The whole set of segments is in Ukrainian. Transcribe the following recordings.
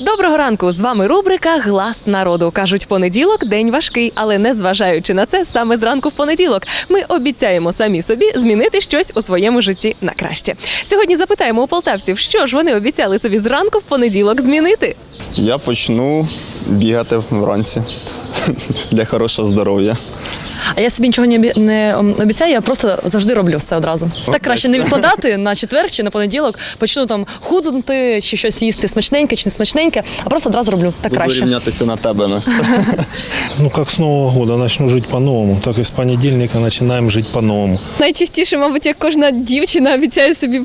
Доброго ранку! З вами рубрика Глас народу. кажуть, понеділок день важкий, але незважаючи на це, саме зранку в понеділок ми обіцяємо самі собі змінити щось у своєму житті на краще. Сьогодні запитаємо у полтавців, що ж вони обіцяли собі зранку в понеділок змінити. Я почну бігати вранці для хорошого здоров'я. А я собі нічого не не обіцяю, я просто завжди роблю все одразу. Так краще не відкладати на четвер чи на понеділок, почну там худнути чи щось їсти смачненьке чи не смачненьке, а просто одразу роблю. Так Буду краще. рівнятися на тебе Настя. Ну, как с Нового года начну жить по-новому, так и с понедельника начинаем жить по-новому. Найчастіше, мабуть, як кожна дівчина обіцяє собі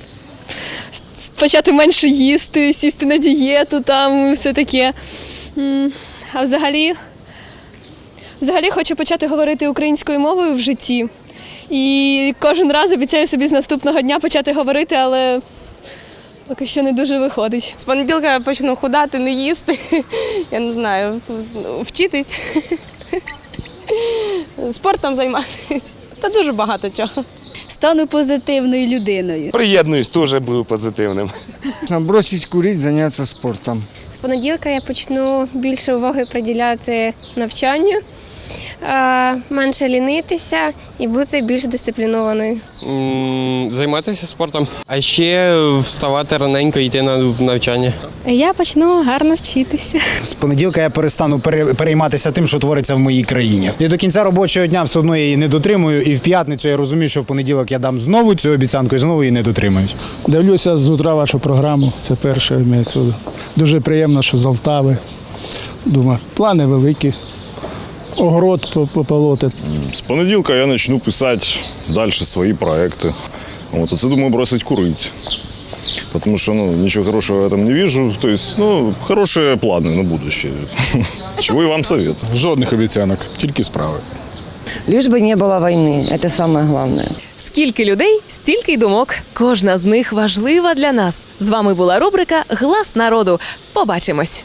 почати менше їсти, сісти на дієту, там все таке. А взагалі, взагалі хочу почати говорити українською мовою в житті. І кожен раз обіцяю собі з наступного дня почати говорити, але поки що не дуже виходить. З понеділка я почну худати, не їсти. Я не знаю, вчитись, спортом займатися. Та дуже багато чого. стану позитивною людиною. Приєднуюсь, теж буду позитивним. Бросить курить, заняться спортом. Понеділка я почну більше уваги приділяти навчанню, менше лінитися і бути більш дисциплінованою. Займатися спортом, а ще вставати раненько і йти на навчання. Я почну гарно вчитися. З понеділка я перестану пере- перейматися тим, що твориться в моїй країні. І до кінця робочого дня все одно я її не дотримую. І в п'ятницю я розумію, що в понеділок я дам знову цю обіцянку і знову її не дотримуюсь. Дивлюся з утра вашу програму. Це перше імеється. в виду. Дуже приємно, що з Алтави. Думаю, плани великі. Огород по- пополоти. С понеділка я начну писати далі свої проекти. Вот, а це думаю бросить курить. Потому что ну, ничего хорошего в этом не вижу. То есть, ну, хорошие планы на будущее. Чего и вам совет. Жодних обіцянок, тільки справи. Лиш би не було війни, це саме головне. Скільки людей, стільки й думок. Кожна з них важлива для нас. З вами була рубрика Глас народу. Побачимось.